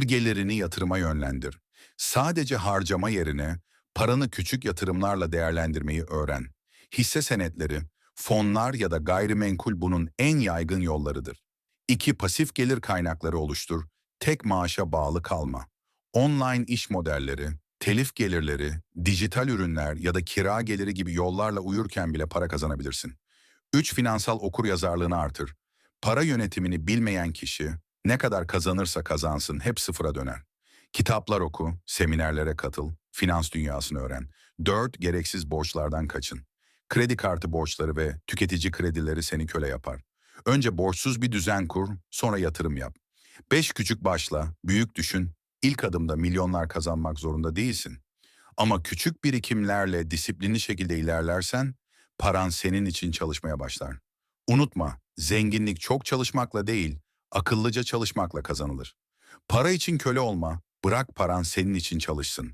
Bir gelirini yatırıma yönlendir. Sadece harcama yerine paranı küçük yatırımlarla değerlendirmeyi öğren. Hisse senetleri, fonlar ya da gayrimenkul bunun en yaygın yollarıdır. 2. Pasif gelir kaynakları oluştur. Tek maaşa bağlı kalma. Online iş modelleri, telif gelirleri, dijital ürünler ya da kira geliri gibi yollarla uyurken bile para kazanabilirsin. 3. Finansal okuryazarlığını artır. Para yönetimini bilmeyen kişi ne kadar kazanırsa kazansın hep sıfıra döner. Kitaplar oku, seminerlere katıl, finans dünyasını öğren. 4. Gereksiz borçlardan kaçın. Kredi kartı borçları ve tüketici kredileri seni köle yapar. Önce borçsuz bir düzen kur, sonra yatırım yap. 5. Küçük başla, büyük düşün. İlk adımda milyonlar kazanmak zorunda değilsin. Ama küçük birikimlerle disiplinli şekilde ilerlersen, paran senin için çalışmaya başlar. Unutma, zenginlik çok çalışmakla değil, akıllıca çalışmakla kazanılır. Para için köle olma, bırak paran senin için çalışsın.